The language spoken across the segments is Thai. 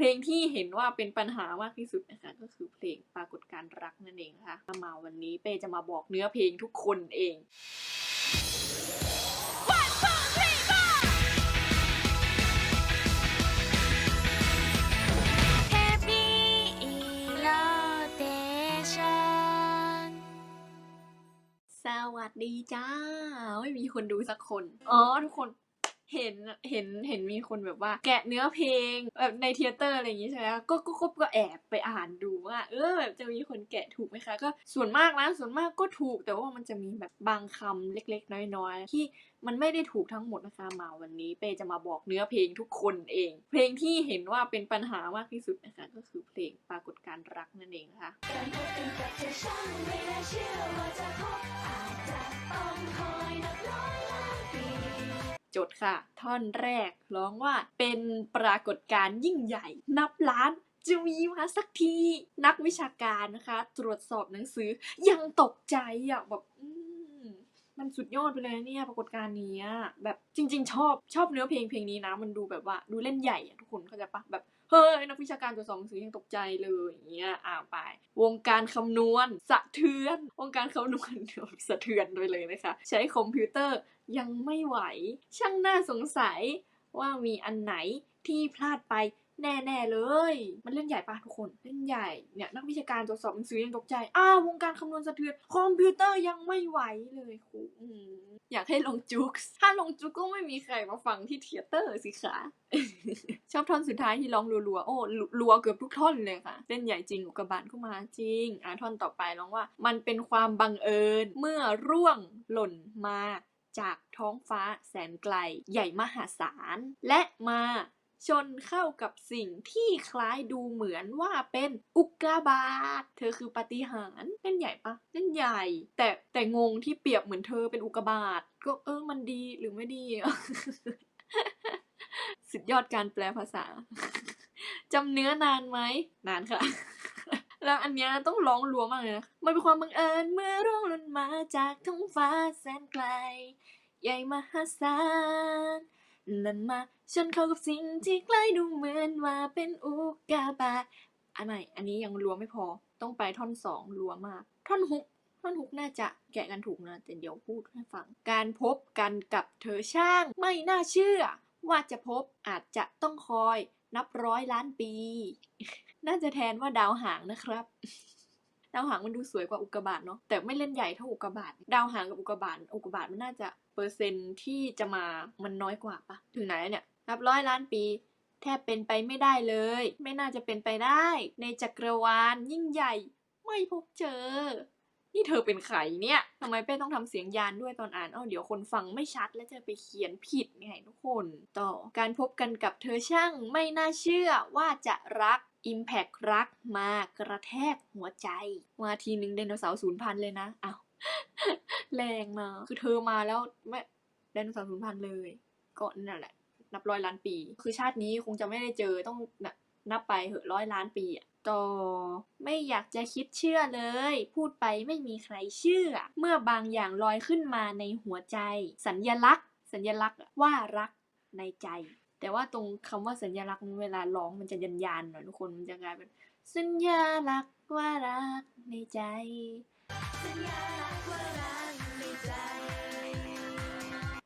เพลงที่เห็นว่าเป็นปัญหามากที่สุดนะคะก็คือเพลงปรากฏการณ์รักนั่นเองนะคะมาวันนี้เป้จะมาบอกเนื้อเพลงทุกคนเอง Happy Rotation สวัสดีจ้า ไม่มีคนดูสักคน อ๋อ ทุกคน เห็นเห็นเห็นมีคนแบบว่า แกะเนื้อเพลงแบบในเทเตอร์อะไรอย่างงี้ใช่ไหมก็ก็ก็ก็แอบไปอ่านดูว่า เออแบบจะมีคนแกะถูกไหมคะ ก็ส่วนมากนะส่วนมากก็ถูกแต่ว่ามันจะมีแบบบางคำเล็ก ๆ น้อยๆที่มันไม่ได้ถูกทั้งหมดนะคะมาวันนี้เปจะมาบอกเนื้อเพลงทุกคนเอง เพลงที่เห็นว่าเป็นปัญหามากที่สุดนะคะก็คือเพลงปรากฏการรักนั่นเองนะคะการพบกันกับเธอช่างไม่น่าเชื่อว่าจะพบอาจจะต้องคอยนับร้อย จดค่ะ ท่อนแรกร้องว่าเป็นปรากฏการณ์ยิ่งใหญ่ นับล้านจะมีมาสักที นักวิชาการนะคะ ตรวจสอบหนังสือยังตกใจอะแบบมันสุดยอดไปเลยเนี่ยปรากฏการณ์เนี้ยแบบจริง ๆ ชอบชอบเนื้อเพลงเพลงนี้นะ มันดูแบบว่าดูเล่นใหญ่ทุกคนเข้าใจปะแบบเฮ้ยนักวิชาการตรวจสอบหนังสือยังตกใจเลยอย่างเงี้ยอ่าไป วงการคำนวณสะเทือน วงการคำนวณสะเทือนไปเลยนะคะ ใช้คอมพิวเตอร์ ยังไม่ไหว ช่างน่าสงสัยว่ามีอันไหนที่พลาดไปแน่ๆเลย มันเล่นใหญ่ปะทุกคนเล่นใหญ่ เนี่ยนักวิชาการตรวจสอบหนังสือยังตกใจ อ้าววงการคำนวณสะเทือน คอมพิวเตอร์ยังไม่ไหวเลยครูอยากให้ลงจุกส์ถ้าลงจุกก็ไม่มีใครมาฟังที่เทเตอร์สิคะชอบท่อนสุดท้ายที่ร้องรัวๆ โอ้รัวเกือบทุกท่อนเลยค่ะ เล่นใหญ่จริงอุกบาตเข้ามาจริง อะท่อนต่อไปร้องว่า มันเป็นความบังเอิญเมื่อร่วงหล่นมา จากท้องฟ้าแสนไกลใหญ่มหาศาล และมาชนเข้ากับสิ่งที่คล้ายดูเหมือนว่าเป็นอุกกาบาต เธอคือปาฏิหาริย์เล่นใหญ่ปะเล่นใหญ่ แต่แต่งงที่เปรียบเหมือนเธอเป็นอุกกาบาต ก็เออมันดีหรือไม่ดี สุดยอดการแปลภาษา จำเนื้อนานไหม นานค่ะ แล้วอันเนี้ยต้องร้องรัวมากเลยนะ มันเป็นความบังเอิญเมื่อร่วงหล่นมาจากท้องฟ้าแสนไกล ใหญ่มหาศาลนั่นมาชนเข้ากับสิ่งที่ใกล้ดูเหมือนว่าเป็นอุกกาบาตอันไหนอันนี้ยังรัวไม่พอต้องไปท่อนสองรัวมาก ท่อนฮุกท่อนฮุกน่าจะแกะกันถูกนะแต่เดี๋ยวพูดให้ฟัง การพบกันกับเธอช่าง ไม่น่าเชื่อ ว่าจะพบอาจจะต้องคอยนับร้อยล้านปี น่าจะแทนว่าดาวหางนะครับ ดาวหางมันดูสวยกว่าอุกกาบาตเนาะแต่ไม่เล่นใหญ่เท่าอุกกาบาตดาวหางกับอุกกาบาตอุกกาบาตมันน่าจะเปอร์เซ็นต์ที่จะมามันน้อยกว่าปะถึงไหนเนี่ยนับร้อยล้านปีแทบเป็นไปไม่ได้เลย ไม่น่าจะเป็นไปได้ ในจักรวาลยิ่งใหญ่ ไม่พบเจอ นี่เธอเป็นใครเนี่ยทำไมเป้ต้องทำเสียงยานด้วยตอนอ่านเอ้าเดี๋ยวคนฟังไม่ชัด แล้วจะไปเขียนผิดไงทุกคน ต่อการพบกันกับเธอช่างไม่น่าเชื่อว่าจะรัก Impact รักมากระแทกหัวใจมาทีหนึ่งไดโนเสาร์ศูนย์พันเลยนะอ้าวแรงนะคือเธอมาแล้วไม่ไดโนเสาร์ศูนย์พันเลยก็นั่นแหละ นับร้อยล้านปี คือชาตินี้คงจะไม่ได้เจอต้องนับนับไปเหอะร้อยล้านปีอะต่อไม่อยากจะคิดเชื่อเลย พูดไปไม่มีใครเชื่อ เมื่อบางอย่างลอยขึ้นมาในหัวใจ สัญญลักษณ์ สัญญลักษณ์ว่ารักในใจ แต่ว่าตรงคำว่าสัญลักษณ์เวลาร้องมันจะยันยานหน่อยทุกคนมันจะกลายเป็นสัญญลักษณ์ว่ารักในใจสัญญาลักษณ์ว่ารักในใจ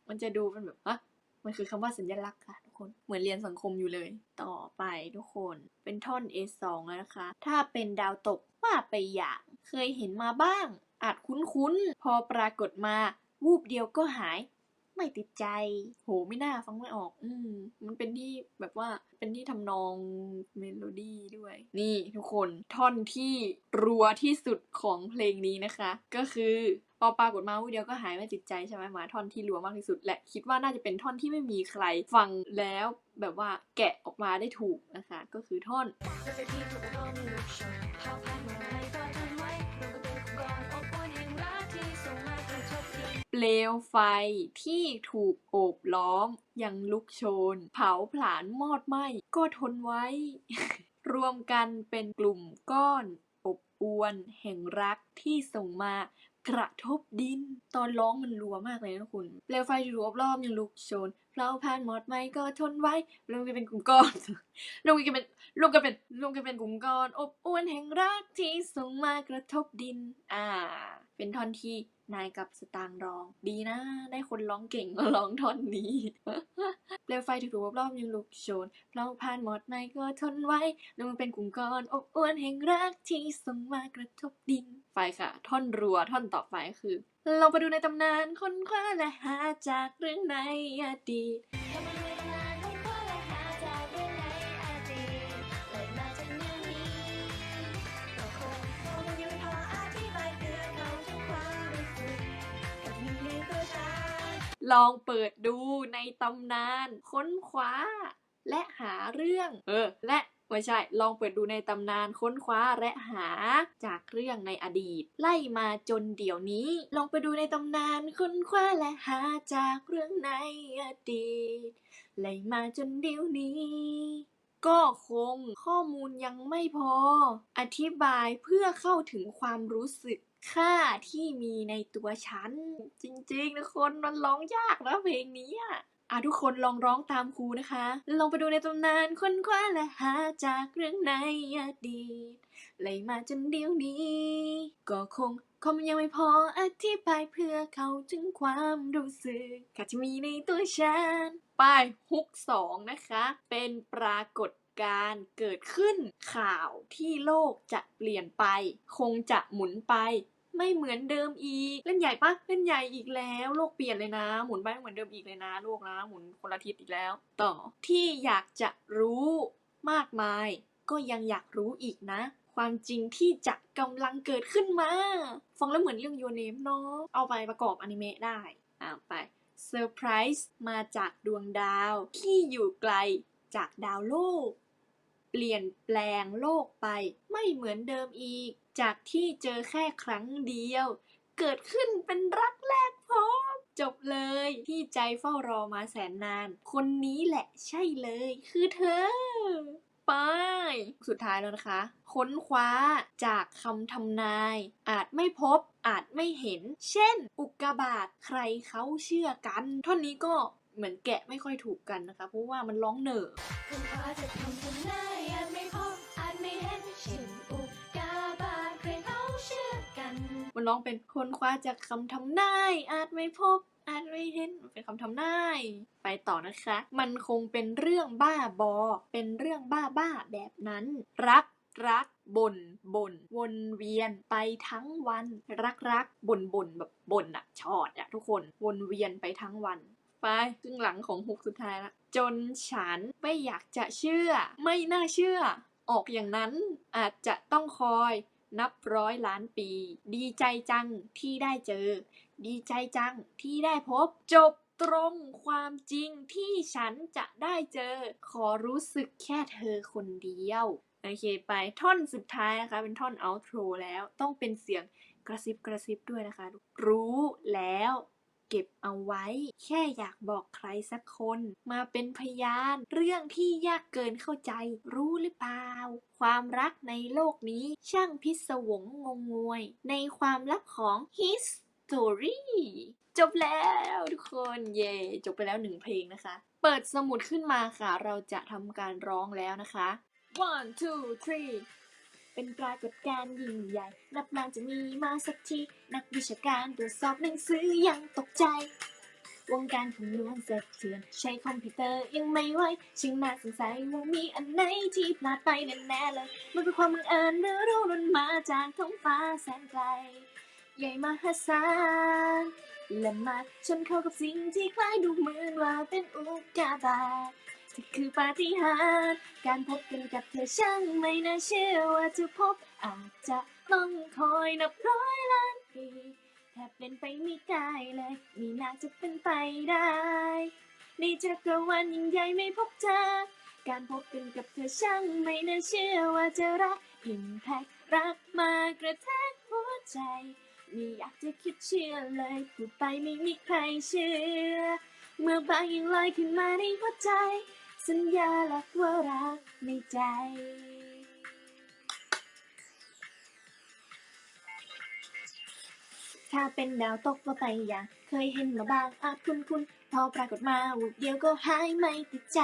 มันจะดูเป็นแบบฮะมันคือคำว่าสัญลักษณ์ค่ะทุกคน เหมือนเรียนสังคมอยู่เลย ต่อไปทุกคน เป็นท่อน A2 แล้วนะคะ ถ้าเป็นดาวตกว่าไปอย่าง เคยเห็นมาบ้าง อาจคุ้นๆ พอปรากฏมา วูบเดียวก็หาย ไม่ติดใจ โห ไม่น่าฟังไม่ออก อืม มันเป็นที่แบบว่า เป็นที่ทำนองเมโลดี้ด้วย นี่ทุกคน ท่อนที่รัวที่สุดของเพลงนี้นะคะ ก็คือพอปรากฏมาวูเดียวก็หายไม่ติดใจใช่ไหมมาท่อนที่รัวมากที่สุด และคิดว่าน่าจะเป็นท่อนที่ไม่มีใครฟังแล้วแบบว่าแกะออกมาได้ถูกนะคะ ก็คือท่อน เปลวไฟที่ถูกโอบล้อม ยังลุกโชน เผาผลาญมอดไหม้ก็ทนไว้ รวมกันเป็นกลุ่มก้อน อบอวนแห่งรักที่ส่งมากระทบดิน ตอนร้องมันรัวมากเลยนะคุณเปลวไฟที่รอบรอบยังลุกโชนเพลาผ่านหมดไหมก็ทนไว้รวมกันเป็นกลุ่มก้อนรวมกันเป็นรวมกันเป็นรวมกันเป็นกลุ่มก้อน อบอวนแห่งรักที่ส่งมากระทบดิน อ่า เป็นท่อนที่ นายกับสตางร้อง ดีนะ ได้คนร้องเก่งมาร้องท่อนนี้เปลวไฟที่รอบรอบยังลุกโชนเพลาผ่านหมดไหมก็ทนไว้แล้วมันเป็นกลุ่มก้อนอบอวนแห่งรักที่ส่งมากระทบดิน ไฟค่ะ ท่อนรัวท่อนต่อไปคือ เราไปดูในตำนานค้นคว้าและหาจากเรื่องในอดีต ลองเปิดดูในตำนาน ค้นคว้า และหาเรื่อง เออ และไม่ใช่ ลองเปิดดูในตำนานค้นคว้าและหาจากเรื่องในอดีต ไล่มาจนเดี๋ยวนี้ ลองไปดูในตำนานค้นคว้าและหาจากเรื่องในอดีต ไล่มาจนเดี๋ยวนี้ก็คงข้อมูลยังไม่พอ อธิบายเพื่อเข้าถึงความรู้สึก ค่าที่มีในตัวฉัน จริงๆนะคนมันร้องยากนะเพลงนี้อะอะทุกคนลองร้องตามครูนะคะ ลองไปดูในตำนานค้นคว้าและหาจากเรื่องในอดีตไล่มาจนเดี๋ยวนี้ ก็คงคงยังไม่พออธิบายเพื่อเข้าถึงความรู้สึกค่ะที่มีในตัวฉัน ป้ายฮุกสองนะคะ เป็นปรากฏ การเกิดขึ้นข่าวที่โลกจะเปลี่ยนไป คงจะหมุนไป ไม่เหมือนเดิมอีก เล่นใหญ่ปะเล่นใหญ่อีกแล้ว โลกเปลี่ยนเลยนะ หมุนไปไม่เหมือนเดิมอีกเลยนะ โลกนะ หมุนคนละทิศอีกแล้ว ต่อที่อยากจะรู้มากมาย ก็ยังอยากรู้อีกนะ ความจริงที่จะกำลังเกิดขึ้นมา ฟังแล้วเหมือนเรื่องโยเนมเนาะเอาไปประกอบอนิเมะได้อ่าไปเซอร์ไพรส์มาจากดวงดาวที่อยู่ไกลจากดาวโลก เปลี่ยนแปลงโลกไปไม่เหมือนเดิมอีก จากที่เจอแค่ครั้งเดียว เกิดขึ้นเป็นรักแรกพบจบเลยที่ใจเฝ้ารอมาแสนนาน คนนี้แหละใช่เลย คือเธอไปสุดท้ายแล้วนะคะ ค้นคว้าจากคำทำนาย อาจไม่พบ อาจไม่เห็น เช่น อุกกาบาตใครเขาเชื่อกัน ท่อนนี้ก็เหมือนแกะไม่ค่อยถูกกันนะคะ เพราะว่ามันร้องเหน่อ มันร้องเป็นคนคว้าจากคำทำนาย อาจไม่พบ อาจไม่เห็นเป็นคำทำนาย ไปต่อนะคะ มันคงเป็นเรื่องบ้าบอ เป็นเรื่องบ้าบ้าแบบนั้น รักรักบ่นบ่นวนเวียนไปทั้งวัน รักรักบ่นบ่นแบบบ่นอะชอดอะทุกคนวนเวียนไปทั้งวัน ไปครึ่งหลังของฮุกสุดท้ายละจนฉันไม่อยากจะเชื่อ ไม่น่าเชื่อ ออกอย่างนั้นอาจจะต้องคอย นับร้อยล้านปี ดีใจจังที่ได้เจอ ดีใจจังที่ได้พบ จบตรงความจริงที่ฉันจะได้เจอ ขอรู้สึกแค่เธอคนเดียว โอเคไปท่อนสุดท้ายนะคะ เป็นท่อน outro แล้วต้องเป็นเสียงกระซิบกระซิบด้วยนะคะ รู้แล้ว เก็บเอาไว้ แค่อยากบอกใครสักคน มาเป็นพยาน เรื่องที่ยากเกินเข้าใจ รู้หรือเปล่า ความรักในโลกนี้ช่างพิศวงงงงวย ในความลับของ history จบแล้วทุกคนเย่จบไปแล้วหนึ่งเพลงนะคะ เปิดสมุดขึ้นมาค่ะ เราจะทำการร้องแล้วนะคะ one two three เป็นปรากฏการณ์ยิ่งใหญ่ นับนานจะมีมาสักที นักวิชาการตรวจสอบหนังสือยังตกใจ วงการคำนวณสะเทือน ใช้คอมพิวเตอร์ยังไม่ไหวชิงน่าสงสัยว่ามีอันไหนที่พลาดไปแน่ๆเลย มันเป็นความบังเอิญหรือรู้มันมาจากท้องฟ้าแสนไกล ใหญ่มหาศาลและมาชนเข้ากับสิ่งที่คล้ายดูเหมือนว่าเป็นอุกกาบาต ที่คือปาฏิหาริย์การพบกันกับเธอช่างไม่น่าเชื่อว่าจะพบอาจจะต้องคอยนับร้อยล้านปีแทบเป็นไปไม่ได้เลยมีน่าจะเป็นไปได้ในจักรวาลยิ่งใหญ่ไม่พบเธอ การพบกันกับเธอช่างไม่น่าเชื่อว่าจะรักอิมแพกรักมากระแทกหัวใจไม่อยากจะคิดเชื่อเลยพูดไปไม่มีใครเชื่อ เมื่อบางยังลอยขึ้นมาในหัวใจ สัญญาหลักว่ารักในใจ ถ้าเป็นดาวตกว่าไปอยางเคยเห็นมาบ้างอาจคุ้นคุ้นพอปรากฏมาวุบเดียวก็หายไม่ติดใจ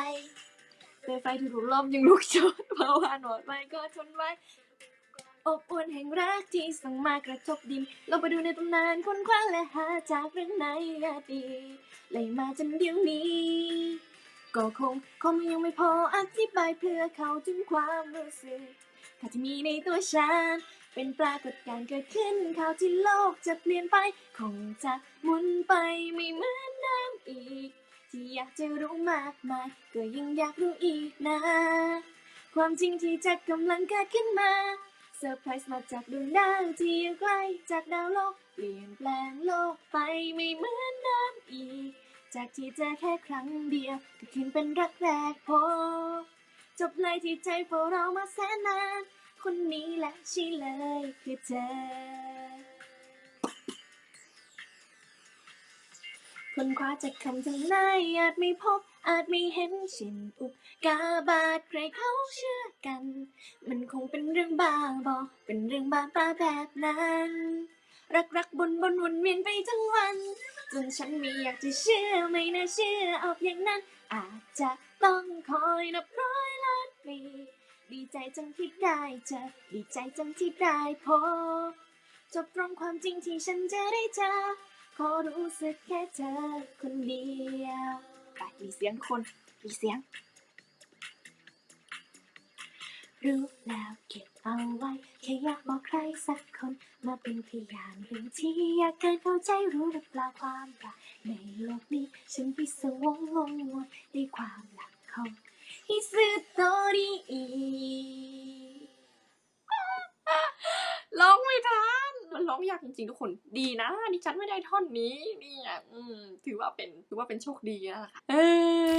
เปไฟที่ถูกลมยังลุกโชนเพราะว่าหนวดไว้ก็ทนไว้ อบอวนแห่งรักที่ส่งมากระทบดินลงไปดูในตำนานค้นคว้าและหาจากเรื่องในอดีตเลยมาจนเดี๋ยวนี้ ก็คงคงยังไม่พออธิบายเพื่อเขาถึงความรู้สึกถ้าที่มีในตัวฉัน เป็นปรากฏการณ์เกิดขึ้นข่าวที่โลกจะเปลี่ยนไป คงจะหมุนไปไม่เหมือนเดิมอีก ที่อยากจะรู้มากมาย ก็ยังอยากรู้อีกนะ ความจริงที่จะกำลังเกิดขึ้นมาเซอร์ไพรส์มาจากดวงดาวที่อยู่ไกลจากดาวโลก เปลี่ยนแปลงโลกไปไม่เหมือนเดิมอีก จากที่เจอแค่ครั้งเดียวก็คืนเป็นรักแรกพบจบเลยที่ใจพวกเรามาแสนนานคนนี้แหละใช่เลยคือเธอ คนคว้าจากคำทำนายอาจไม่พบอาจไม่เห็นเช่นอุกกาบาตใครเขาเชื่อกัน มันคงเป็นเรื่องบ้าบอเป็นเรื่องบ้าป้าแบบนั้น รักรักบนบนวนเวียนไปทั้งวัน จนฉันไม่อยากจะเชื่อไม่น่าเชื่อเอาอย่างนั้น อาจจะต้องคอยนับร้อยล้านปีดีใจจังที่ได้เจอดีใจจังที่ได้พบจบตรงความจริงที่ฉันจะได้เจอขอรู้สึกแค่เธอคนเดียวไปมีเสียงคนมีเสียง รู้แล้วเก็บเอาไว้แค่อยากบอกใครสักคน มาเป็นพยานเรื่องที่อยากเกินเข้าใจรู้หรือเปล่าความรักในโลกนี้ฉันพิศวงงงงวยในความหลักของฮิซึโตริร้องไม่ทันมันร้องยากจริงๆทุกคนดีนะดิฉันไม่ได้ท่อนนี้เนี่ยอืมถือว่าเป็นถือว่าเป็นโชคดีแล้วล่ะค่ะเออ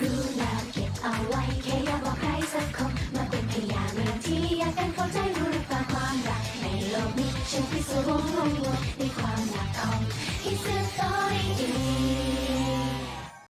รู้แล้วเก็บเอาไว้แค่อยากบอกใครสักคน มาเป็นพยานเรื่องที่อยากเป็นเข้าใจรู้หรือเปล่าความรักในโลกนี้ฉันพิศวงงงงวยในความรักของฮิสตอรี่